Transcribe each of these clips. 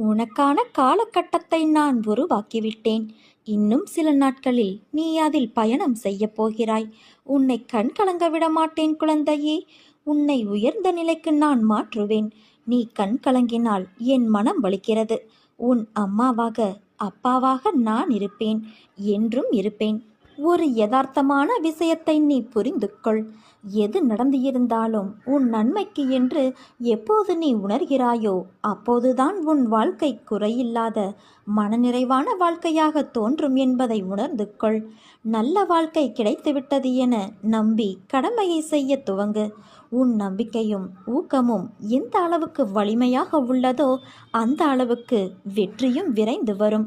உனக்கான காலகட்டத்தை நான் உருவாக்கிவிட்டேன். இன்னும் சில நாட்களில் நீ அதில் பயணம் செய்ய போகிறாய். உன்னை கண் கலங்க விட மாட்டேன் குழந்தையே. உன்னை உயர்ந்த நிலைக்கு நான் மாற்றுவேன். நீ கண் கலங்கினால் என் மனம் வலிக்கிறது. உன் அம்மாவாக அப்பாவாக நான் இருப்பேன். என்றும் இருப்பேன். ஒரு யதார்த்தமான விஷயத்தை நீ புரிந்து கொள் எது நடந்து இருந்தாலும் உன் நன்மைக்கு என்று எப்போது நீ உணர்கிறாயோ அப்போதுதான் உன் வாழ்க்கை குறையில்லாத மனநிறைவான வாழ்க்கையாக தோன்றும் என்பதை உணர்ந்து கொள் நல்ல வாழ்க்கை கிடைத்துவிட்டது என நம்பி கடமையை செய்ய துவங்கு. உன் நம்பிக்கையும் ஊக்கமும் எந்த அளவுக்கு வலிமையாக உள்ளதோ அந்த அளவுக்கு வெற்றியும் விரைந்து வரும்.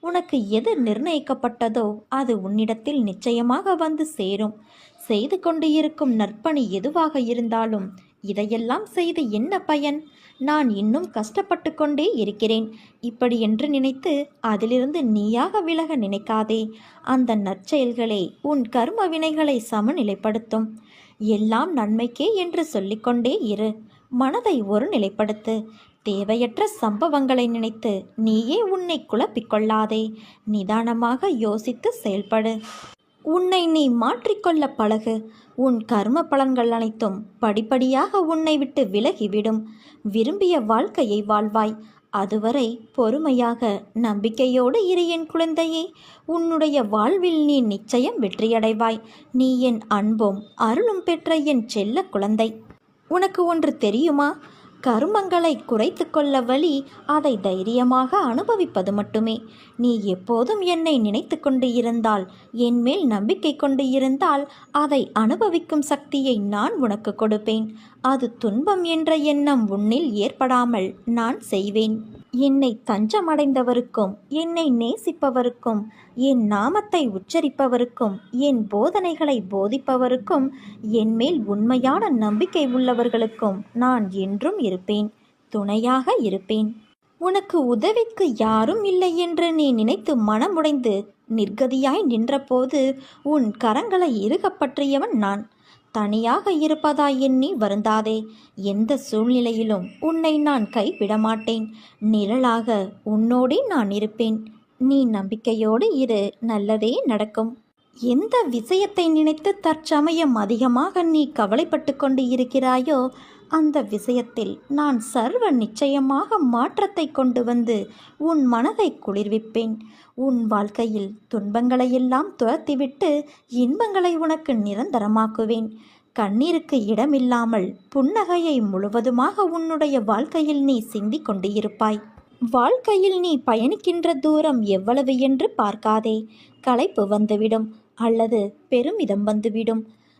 உனக்கு எது நிர்ணயிக்கப்பட்டதோ அது உன்னிடத்தில் நிச்சயமாக வந்து சேரும். செய்து கொண்டு இருக்கும் நற்பணி எதுவாக இருந்தாலும் இதையெல்லாம் செய்து என்ன பயன்? நான் இன்னும் கஷ்டப்பட்டு கொண்டே இருக்கிறேன். இப்படி என்று நினைத்து அதிலிருந்து நீயாக விலக நினைக்காதே. அந்த நற்செயல்களே உன் கர்ம வினைகளை சமநிலைப்படுத்தும். எல்லாம் நன்மைக்கே என்று சொல்லிக்கொண்டே இரு. மனதை ஒரு நிலைப்படுத்து தேவையற்ற சம்பவங்களை நினைத்து நீயே உன்னை குழப்பிக்கொள்ளாதே. நிதானமாக யோசித்து செயல்படு. உன்னை நீ மாற்றிக்கொள்ள பழகு. உன் கர்ம பலன்கள் அனைத்தும் படிப்படியாக உன்னை விட்டு விலகிவிடும். விரும்பிய வாழ்க்கையை வாழ்வாய். அதுவரை பொறுமையாக நம்பிக்கையோடு இரு என் குழந்தையே. உன்னுடைய வாழ்வில் நீ நிச்சயம் வெற்றியடைவாய். நீ என் அன்பும் அருளும் பெற்ற என் செல்ல குழந்தை. உனக்கு ஒன்று தெரியுமா? கருமங்களை குறைத்து கொள்ள வழி அதை தைரியமாக அனுபவிப்பது மட்டுமே. நீ எப்போதும் என்னை நினைத்து கொண்டு இருந்தால் என்மேல் நம்பிக்கை கொண்டு இருந்தால் அதை அனுபவிக்கும் சக்தியை நான் உனக்கு கொடுப்பேன். அது துன்பம் என்ற எண்ணம் உன்னில் ஏற்படாமல் நான் செய்வேன். என்னை தஞ்சமடைந்தவருக்கும் என்னை நேசிப்பவருக்கும் என் நாமத்தை உச்சரிப்பவருக்கும் என் போதனைகளை போதிப்பவருக்கும் என்மேல் உண்மையான நம்பிக்கை உள்ளவர்களுக்கும் நான் என்றும் இருப்பேன் துணையாக இருப்பேன். உனக்கு உதவிக்கு யாரும் இல்லை என்று நீ நினைத்து மனமுடைந்து நிர்கதியாய் நின்றபோது உன் கரங்களை இறுகப்பற்றியவன் நான். தனியாக இருப்பதாய் எண்ணி வருந்தாதே. எந்த சூழ்நிலையிலும் உன்னை நான் கைவிட மாட்டேன் நிழலாக உன்னோடே நான் இருப்பேன். நீ நம்பிக்கையோடு இரு. நல்லதே நடக்கும். எந்த விஷயத்தை நினைத்து தற்சமயம் அதிகமாக நீ கவலைப்பட்டு கொண்டு இருக்கிறாயோ அந்த விஷயத்தில் நான் சர்வ நிச்சயமாக மாற்றத்தை கொண்டு வந்து உன் மனதை குளிர்விப்பேன். உன் வாழ்க்கையில் துன்பங்களையெல்லாம் துரத்திவிட்டு இன்பங்களை உனக்கு நிரந்தரமாக்குவேன். கண்ணீருக்கு இடமில்லாமல் புன்னகையை முழுவதுமாக உன்னுடைய வாழ்க்கையில் நீ சிந்திக் கொண்டு இருப்பாய் வாழ்க்கையில் நீ பயணிக்கின்ற தூரம் எவ்வளவு என்று பார்க்காதே. களைப்பு வந்துவிடும் அல்லது பெருமிதம் வந்துவிடும்.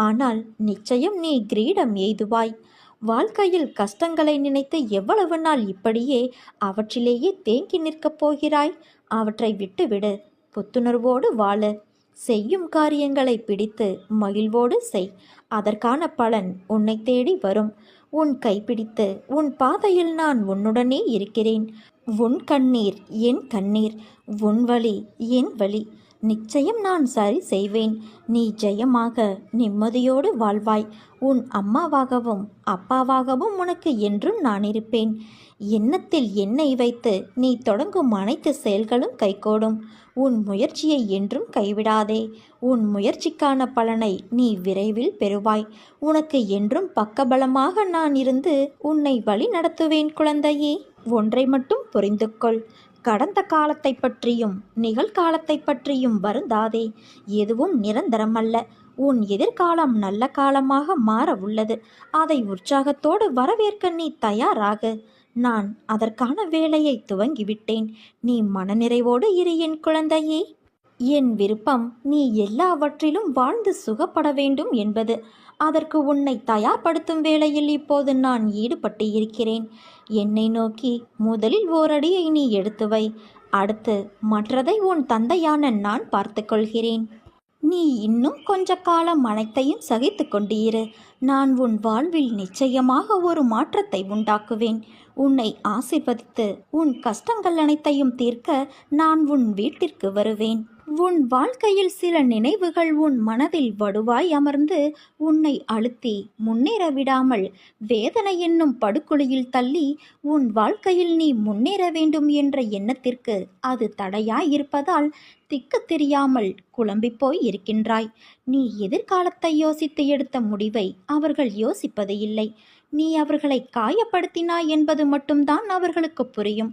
ஆனால் நிச்சயம் நீ கிரீடம் எய்துவாய். வாழ்க்கையில் கஷ்டங்களை நினைத்து எவ்வளவு நாள் இப்படியே அவற்றிலேயே தேங்கி நிற்கப் போகிறாய்? அவற்றை விட்டுவிடு. புத்துணர்வோடு வாழு. செய்யும் காரியங்களை பிடித்து மகிழ்வோடு செய். அதற்கான பலன் உன்னை தேடி வரும். உன் கைப்பிடித்து உன் பாதையில் நான் உன்னுடனே இருக்கிறேன். உன் கண்ணீர் என் கண்ணீர். உன் வழி என் வழி. நிச்சயம் நான் சரி செய்வேன். நீ ஜெயமாக நிம்மதியோடு வாழ்வாய். உன் அம்மாவாகவும் அப்பாவாகவும் உனக்கு என்றும் நான் இருப்பேன். எண்ணத்தில் என்னை வைத்து நீ தொடங்கும் அனைத்து செயல்களும் கைகோடும். உன் முயற்சியை என்றும் கைவிடாதே. உன் முயற்சிக்கான பலனை நீ விரைவில் பெறுவாய். உனக்கு என்றும் பக்கபலமாக நான் இருந்து உன்னை வழி நடத்துவேன் குழந்தையே. ஒன்றை மட்டும் புரிந்து கொள் கடந்த காலத்தை பற்றியும் நிகழ்காலத்தை பற்றியும் வருந்தாதே. எதுவும் நிரந்தரமல்ல. உன் எதிர்காலம் நல்ல காலமாக மாற உள்ளது. அதை உற்சாகத்தோடு வரவேற்க நீ தயாராக. நான் அதற்கான வேலையை துவங்கிவிட்டேன். நீ மனநிறைவோடு இரு என் குழந்தையே. என் விருப்பம் நீ எல்லாவற்றிலும் வாழ்ந்து சுகப்பட வேண்டும் என்பது. அதற்கு உன்னை தயார்படுத்தும் வேளையில் இப்போது நான் ஈடுபட்டு இருக்கிறேன். என்னை நோக்கி முதலில் ஓரடியை நீ எடுத்து வை. அடுத்து மற்றதை உன் தந்தையான நான் பார்த்துக்கொள்கிறேன் நீ இன்னும் கொஞ்ச காலம் அனைத்தையும் சகித்து கொண்டிரு. இரு நான் உன் வாழ்வில் நிச்சயமாக ஒரு மாற்றத்தை உண்டாக்குவேன். உன்னை ஆசிர்வதித்து உன் கஷ்டங்கள் அனைத்தையும் தீர்க்க நான் உன் வீட்டிற்கு வருவேன். உன் வாழ்க்கையில் சில நினைவுகள் உன் மனதில் வடுவாய் அமர்ந்து உன்னை அழுத்தி முன்னேற விடாமல் வேதனை என்னும் படுகொலியில் தள்ளி உன் வாழ்க்கையில் நீ முன்னேற வேண்டும் என்ற எண்ணத்திற்கு அது தடையாய் இருப்பதால் திக்கு தெரியாமல் குழம்பிப்போய் இருக்கின்றாய். நீ எதிர்காலத்தை யோசித்து எடுத்த முடிவை அவர்கள் யோசிப்பது இல்லை. நீ அவர்களை காயப்படுத்தினாய் என்பது மட்டும்தான் அவர்களுக்கு புரியும்.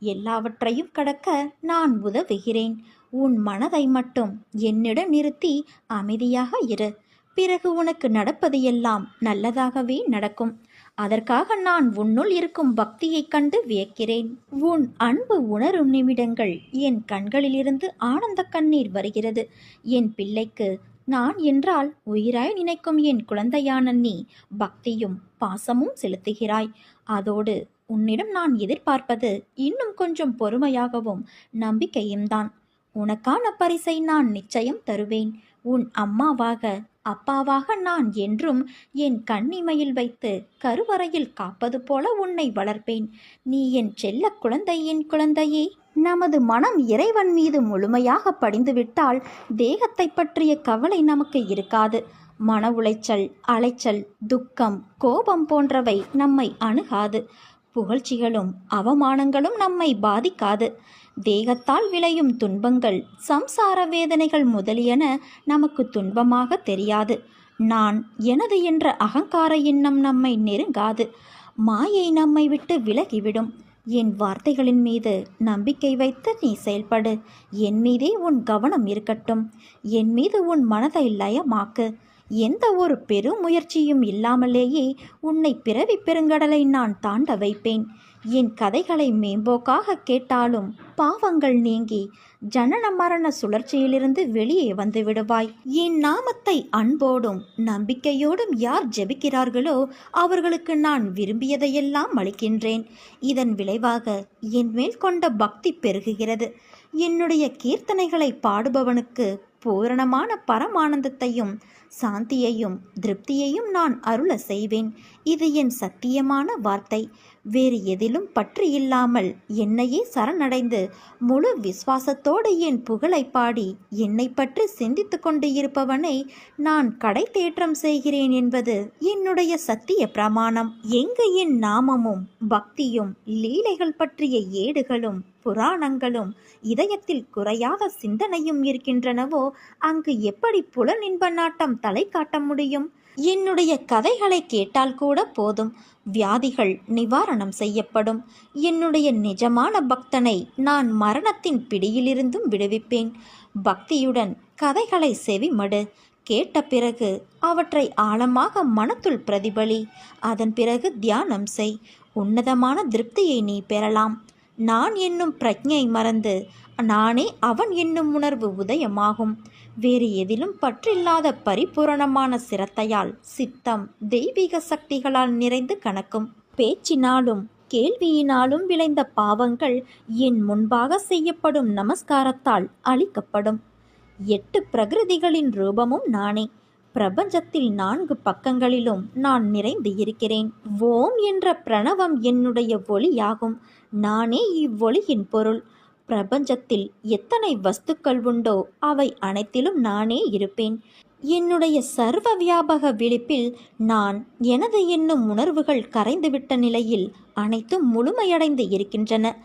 எல்லாவற்றையும் கடக்க நான் உதவுகிறேன். உன் மனதை மட்டும் என்னிடம் நிறுத்தி அமைதியாக இரு. பிறகு உனக்கு நடப்பது எல்லாம் நல்லதாகவே நடக்கும். அதற்காக நான் உன்னுள் இருக்கும் பக்தியைக் கண்டு வியக்கிறேன். உன் அன்பு உணரும் நிமிடங்கள் என் கண்களிலிருந்து ஆனந்த கண்ணீர் வருகிறது. என் பிள்ளைக்கு நான் என்றால் உயிராய் நினைக்கும் என் குழந்தையான நீ பக்தியும் பாசமும் செலுத்துகிறாய். அதோடு உன்னிடம் நான் எதிர்பார்ப்பது இன்னும் கொஞ்சம் பொறுமையாகவும் நம்பிக்கையும் தான். உனக்கான பரிசை நான் நிச்சயம் தருவேன். உன் அம்மாவாக அப்பாவாக நான் என்றும் என் கண்ணிமையில் வைத்து கருவறையில் காப்பது போல உன்னை வளர்ப்பேன். நீ என் செல்ல குழந்தை என் குழந்தையே. நமது மனம் இறைவன் மீது முழுமையாக படிந்துவிட்டால் தேகத்தை பற்றிய கவலை நமக்கு இருக்காது. மன உளைச்சல் அலைச்சல் துக்கம் கோபம் போன்றவை நம்மை அணுகாது. புகழ்ச்சிகளும் அவமானங்களும் நம்மை பாதிக்காது. தேகத்தால் விளையும் துன்பங்கள் சம்சார வேதனைகள் முதலியன நமக்கு துன்பமாக தெரியாது. நான் எனது என்ற அகங்கார எண்ணம் நம்மை நெருங்காது. மாயை நம்மை விட்டு விலகிவிடும். என் வார்த்தைகளின் மீது நம்பிக்கை வைத்து நீ செயல்படு. என் மீதே உன் கவனம் இருக்கட்டும். என் மீது உன் மனதை லயமாக்கு. எந்த ஒரு பெருமுயற்சியும் இல்லாமலேயே உன்னை பிறவி பெருங்கடலை நான் தாண்ட வைப்பேன். என் கதைகளை மேம்போக்காக கேட்டாலும் பாவங்கள் நீங்கி ஜனன மரண சுழற்சியிலிருந்து வெளியே வந்து விடுவாய். என் நாமத்தை அன்போடும் நம்பிக்கையோடும் யார் ஜெபிக்கிறார்களோ அவர்களுக்கு நான் விரும்பியதையெல்லாம் அளிக்கின்றேன். இதன் விளைவாக என் மேல் கொண்ட பக்தி பெருகுகிறது. என்னுடைய கீர்த்தனைகளை பாடுபவனுக்கு பூரணமான பரமானந்தத்தையும் சாந்தியையும் திருப்தியையும் நான் அருள செய்வேன். இது என் சத்தியமான வார்த்தை. வேறு எதிலும் பற்று இல்லாமல் என்னையே சரணடைந்து முழு விசுவாசத்தோடு என் புகழை பாடி என்னை பற்றி சிந்தித்து கொண்டு இருப்பவனை நான் கடை தேற்றம் செய்கிறேன் என்பது என்னுடைய சத்திய பிரமாணம். எங்கு என் நாமமும் பக்தியும் லீலைகள் பற்றிய ஏடுகளும் புராணங்களும் இதயத்தில் குறையாத சிந்தனையும் இருக்கின்றனவோ அங்கு எப்படி புலனின்ப நாட்டம் தலை காட்ட முடியும்? என்னுடைய கதைகளை கேட்டால் கூட போதும். வியாதிகள் நிவாரணம் செய்யப்படும். என்னுடைய நிஜமான பக்தனை நான் மரணத்தின் பிடியிலிருந்தும் விடுவிப்பேன். பக்தியுடன் கதைகளை செவிமடு. கேட்ட பிறகு அவற்றை ஆழமாக மனத்துள் பிரதிபலி. அதன் பிறகு தியானம் செய். உன்னதமான திருப்தியை நீ பெறலாம். நான் என்னும் பிரஜை மறந்து நானே அவன் என்னும் உணர்வு உதயமாகும். வேறு எதிலும் பற்றில்லாத பரிபூரணமான சிரத்தையால் சித்தம் தெய்வீக சக்திகளால் நிறைந்து கணக்கும். பேச்சினாலும் கேள்வியினாலும் விளைந்த பாவங்கள் என் முன்பாக செய்யப்படும் நமஸ்காரத்தால் அழிக்கப்படும். எட்டு பிரகிருதிகளின் ரூபமும் நானே. பிரபஞ்சத்தில் நான்கு பக்கங்களிலும் நான் நிறைந்து இருக்கிறேன். ஓம் என்ற பிரணவம் என்னுடைய ஒளியாகும். நானே இவ்வொளியின் பொருள். பிரபஞ்சத்தில் எத்தனை வஸ்துக்கள் உண்டோ அவை அனைத்திலும் நானே இருப்பேன். என்னுடைய சர்வ வியாபக விழிப்பில் நான் எனது என்னும் உணர்வுகள் கரைந்துவிட்ட நிலையில் அனைத்தும் முழுமையடைந்து இருக்கின்றன.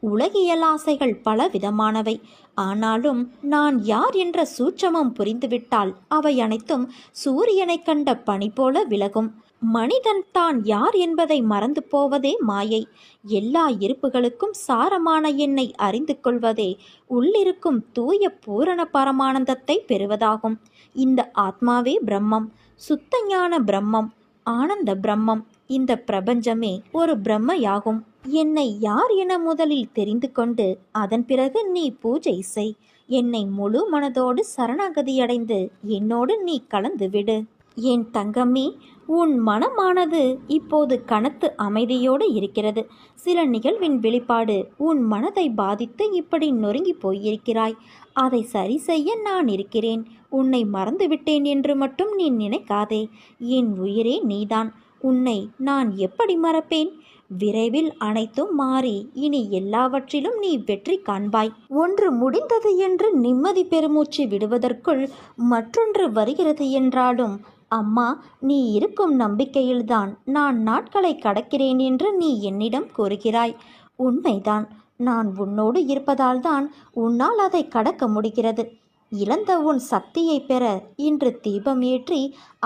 உலகியல் ஆசைகள் பல விதமானவை ஆனாலும் நான் யார் என்ற சூட்சமம் புரிந்துவிட்டால் அவை அனைத்தும் சூரியனைக் கண்ட பனி போல விலகும். மனிதன் தான் யார் என்பதை மறந்து போவதே மாயை. எல்லா இருப்புகளுக்கும் சாரமான என்னை அறிந்து கொள்வதே உள்ளிருக்கும் தூய பூரண பரமானந்தத்தை பெறுவதாகும். இந்த ஆத்மாவே பிரம்மம் சுத்த ஞான பிரம்மம் ஆனந்த பிரம்மம். இந்த பிரபஞ்சமே ஒரு பிரம்மையாகும். என்னை யார் என முதலில் தெரிந்து கொண்டு அதன் பிறகு நீ பூஜை செய். என்னை முழு மனதோடு சரணாகதியடைந்து என்னோடு நீ கலந்து விடு. என் தங்கமே உன் மனமானது இப்போது கனத்து அமைதியோடு இருக்கிறது. சில நிகழ்வின் வெளிப்பாடு உன் மனதை பாதித்து இப்படி நொறுங்கி போயிருக்கிறாய். அதை சரி செய்ய நான் இருக்கிறேன். உன்னை மறந்துவிட்டேன் என்று மட்டும் நீ நினைக்காதே. என் உயிரே நீதான். உன்னை நான் எப்படி மறப்பேன்? விரைவில் அனைத்தும் மாறி இனி எல்லாவற்றிலும் நீ வெற்றி காண்பாய். ஒன்று முடிந்தது என்று நிம்மதி பெருமூச்சு விடுவதற்குள் மற்றொன்று வருகிறது என்றாலும் அம்மா நீ இருக்கும் நம்பிக்கையில்தான் நான் நாட்களை கடக்கிறேன் என்று நீ என்னிடம் கூறுகிறாய். உண்மைதான். நான் உன்னோடு இருப்பதால்தான் உன்னால் அதை கடக்க முடிகிறது. இழந்த உன் சக்தியை பெற இன்று தீபம் ஏற்றி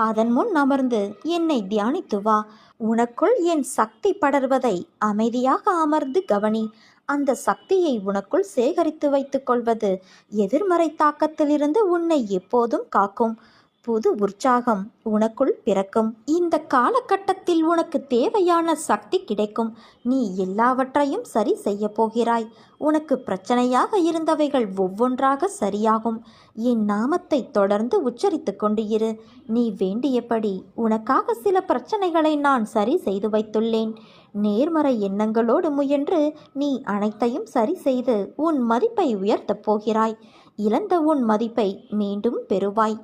அதன் முன் அமர்ந்து என்னை தியானித்து வா. உனக்குள் என் சக்தி படர்வதை அமைதியாக அமர்ந்து கவனி. அந்த சக்தியை உனக்குள் சேகரித்து வைத்துக் கொள்வது எதிர்மறை தாக்கத்திலிருந்து உன்னை எப்போதும் காக்கும். புது உற்சாகம் உனக்குள் பிறக்கும். இந்த காலகட்டத்தில் உனக்கு தேவையான சக்தி கிடைக்கும். நீ எல்லாவற்றையும் சரி செய்ய போகிறாய். உனக்கு பிரச்சனையாக இருந்தவைகள் ஒவ்வொன்றாக சரியாகும். என் நாமத்தை தொடர்ந்து உச்சரித்து கொண்டு இரு. நீ வேண்டியபடி உனக்காக சில பிரச்சனைகளை நான் சரி செய்து வைத்துள்ளேன். நேர்மறை எண்ணங்களோடு முயன்று நீ அனைத்தையும் சரி செய்து உன் மதிப்பை உயர்த்தப் போகிறாய். இழந்த உன் மதிப்பை மீண்டும் பெறுவாய்.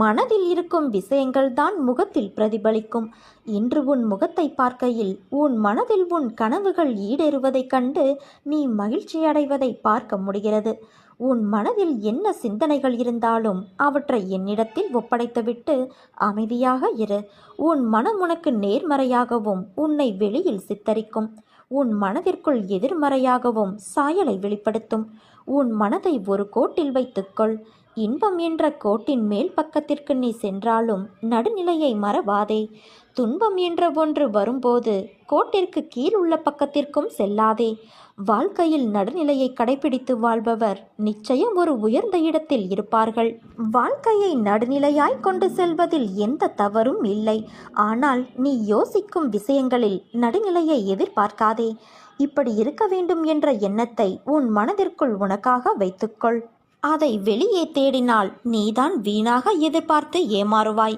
மனதில் இருக்கும் விஷயங்கள்தான் முகத்தில் பிரதிபலிக்கும். இன்று உன் முகத்தை பார்க்கையில் உன் மனதில் உன் கனவுகள் ஈடேறுவதைக் கண்டு நீ மகிழ்ச்சி அடைவதை பார்க்க முடிகிறது. உன் மனதில் என்ன சிந்தனைகள் இருந்தாலும் அவற்றை என்னிடத்தில் ஒப்படைத்துவிட்டு அமைதியாக இரு. உன் மனம் உனக்கு நேர்மறையாகவும் உன்னை வெளியில் சித்தரிக்கும். உன் மனதிற்குள் எதிர்மறையாகவும் சாயலை வெளிப்படுத்தும். உன் மனதை ஒரு கோட்டில் வைத்துக்கொள் இன்பம் என்ற கோட்டின் மேல் பக்கத்திற்கு நீ சென்றாலும் நடுநிலையை மறவாதே. துன்பம் என்ற ஒன்று வரும்போது கோட்டிற்கு கீழ் உள்ள பக்கத்திற்கும் செல்லாதே. வாழ்க்கையில் நடுநிலையை கடைபிடித்து வாழ்பவர் நிச்சயம் ஒரு உயர்ந்த இடத்தில் இருப்பார்கள். வாழ்க்கையை நடுநிலையாய் கொண்டு செல்வதில் எந்த தவறும் இல்லை. ஆனால் நீ யோசிக்கும் விஷயங்களில் நடுநிலையை எதிர்பார்க்காதே. இப்படி இருக்க வேண்டும் என்ற எண்ணத்தை உன் மனதிற்குள் உனக்காக வைத்துக்கொள். அதை வெளியே தேடினால் நீதான் வீணாக எதிர்பார்த்து ஏமாறுவாய்.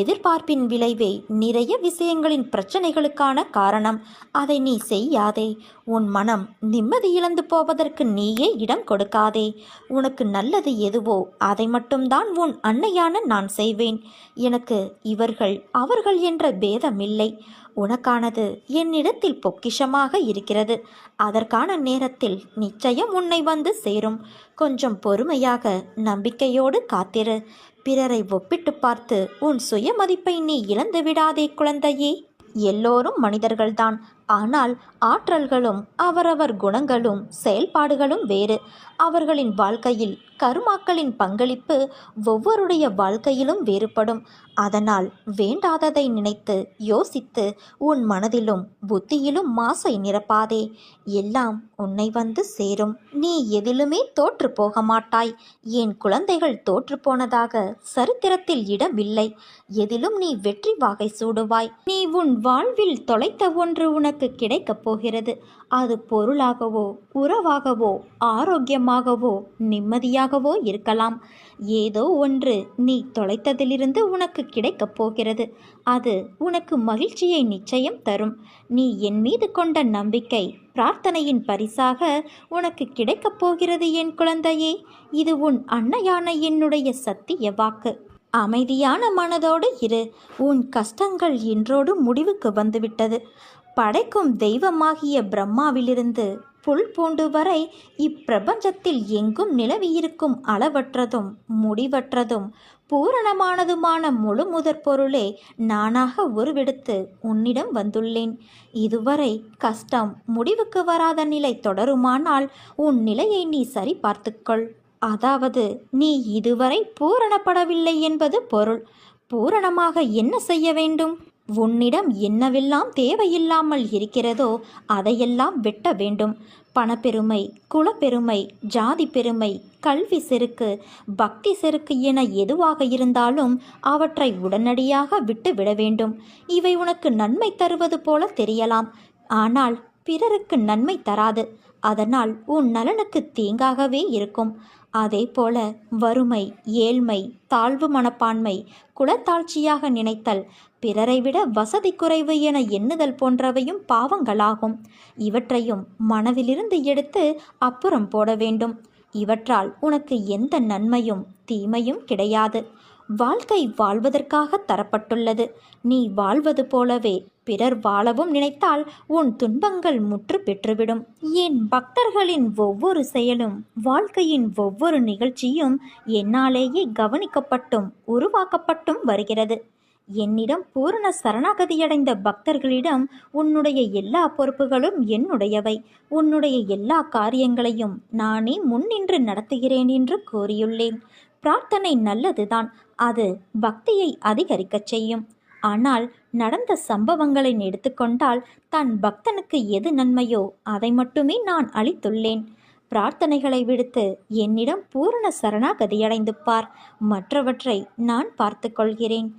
எதிர்பார்ப்பின் விளைவே நிறைய விஷயங்களின் பிரச்சனைகளுக்கான காரணம். அதை நீ செய்யாதே. உன் மனம் நிம்மதி இழந்து போவதற்கு நீயே இடம் கொடுக்காதே. உனக்கு நல்லது எதுவோ அதை மட்டும்தான் உன் அன்னையான நான் செய்வேன். எனக்கு இவர்கள் அவர்கள் என்ற பேதமில்லை. உனக்கானது என்னிடத்தில் பொக்கிஷமாக இருக்கிறது. அதற்கான நேரத்தில் நிச்சயம் உன்னை வந்து சேரும். கொஞ்சம் பொறுமையாக நம்பிக்கையோடு காத்திரு. பிறரை ஒப்பிட்டு பார்த்து உன் சுயமதிப்பை நீ இழந்து விடாதே குழந்தையே. எல்லோரும் மனிதர்கள்தான். ஆனால் ஆற்றல்களும் அவரவர் குணங்களும் செயல்பாடுகளும் வேறு. அவர்களின் வாழ்க்கையில் கருமாக்களின் பங்களிப்பு ஒவ்வொருடைய வாழ்க்கையிலும் வேறுபடும். அதனால் வேண்டாததை நினைத்து யோசித்து உன் மனதிலும் புத்தியிலும் மாசை நிரப்பாதே. எல்லாம் உன்னை வந்து சேரும். நீ எதிலுமே தோற்று போக மாட்டாய். என் குழந்தைகள் தோற்று போனதாக சரித்திரத்தில் இடமில்லை. எதிலும் நீ வெற்றி வாகை சூடுவாய். நீ உன் வாழ்வில் தொலைத்த ஒன்று உனக்கு உங்களுக்கு கிடைக்கப் போகிறது. அது பொருளாகவோ உறவாகவோ ஆரோக்கியமாகவோ நிம்மதியாகவோ இருக்கலாம். ஏதோ ஒன்று நீ தொலைத்ததிலிருந்து உனக்கு கிடைக்கப் போகிறது. அது உனக்கு மகிழ்ச்சியை நிச்சயம் தரும். நீ என் மீது கொண்ட நம்பிக்கை பிரார்த்தனையின் பரிசாக உனக்கு கிடைக்கப் போகிறது என் குழந்தையே. இது உன் அன்னையான என்னுடைய சத்திய வாக்கு. அமைதியான மனதோடு இரு. உன் கஷ்டங்கள் இன்றோடு முடிவுக்கு வந்துவிட்டது. படைக்கும் தெய்வமாகிய பிரம்மாவிலிருந்து புல் பூண்டு வரை இப்பிரபஞ்சத்தில் எங்கும் நிலவியிருக்கும் அளவற்றதும் முடிவற்றதும் பூரணமானதுமான முழு முதற் பொருளே நானாக உருவெடுத்து உன்னிடம் வந்துள்ளேன். இதுவரை கஷ்டம் முடிவுக்கு வராத நிலை தொடருமானால் உன் நிலையை நீ சரி பார்த்துக்கொள் அதாவது நீ இதுவரை பூரணப்படவில்லை என்பது பொருள். பூரணமாக என்ன செய்ய வேண்டும்? உன்னிடம் என்னவெல்லாம் தேவையில்லாமல் இருக்கிறதோ அதையெல்லாம் வெட்ட வேண்டும். பணப்பெருமை குலப்பெருமை ஜாதி பெருமை கல்வி செருக்கு பக்தி செருக்கு என எதுவாக இருந்தாலும் அவற்றை உடனடியாக விட்டு விட வேண்டும். இவை உனக்கு நன்மை தருவது போல தெரியலாம். ஆனால் பிறருக்கு நன்மை தராது. அதனால் உன் நலனுக்கு தீங்காகவே இருக்கும். அதே போல வறுமை ஏழ்மை தாழ்வு மனப்பான்மை குலத்தாழ்ச்சியாக நினைத்தல் பிறரை விட வசதி குறைவு என எண்ணுதல் போன்றவையும் பாவங்களாகும். இவற்றையும் மனதிலிருந்து எடுத்து அப்புறம் போட வேண்டும். இவற்றால் உனக்கு எந்த நன்மையும் தீமையும் கிடையாது. வாழ்க்கை வாழ்வதற்காக தரப்பட்டுள்ளது. நீ வாழ்வது போலவே பிறர் வாழவும் நினைத்தால் உன் துன்பங்கள் முற்று பெற்றுவிடும். என் பக்தர்களின் ஒவ்வொரு செயலும் வாழ்க்கையின் ஒவ்வொரு நிகழ்ச்சியும் என்னாலேயே கவனிக்கப்பட்டும் உருவாக்கப்பட்டும் வருகிறது. என்னிடம் பூரண சரணாகதியடைந்த பக்தர்களிடம் உன்னுடைய எல்லா பொறுப்புகளும் என்னுடையவை. உன்னுடைய எல்லா காரியங்களையும் நானே முன்னின்று நடத்துகிறேன் என்று கூறியுள்ளேன். பிரார்த்தனை நல்லதுதான். அது பக்தியை அதிகரிக்கச் செய்யும். ஆனால் நடந்த சம்பவங்களை எடுத்துக்கொண்டால் தன் பக்தனுக்கு எது நன்மையோ அதை மட்டுமே நான் அளித்துள்ளேன். பிரார்த்தனைகளை விடுத்து என்னிடம் பூரண சரணாகதியடைந்து பார். மற்றவற்றை நான் பார்த்து கொள்கிறேன்.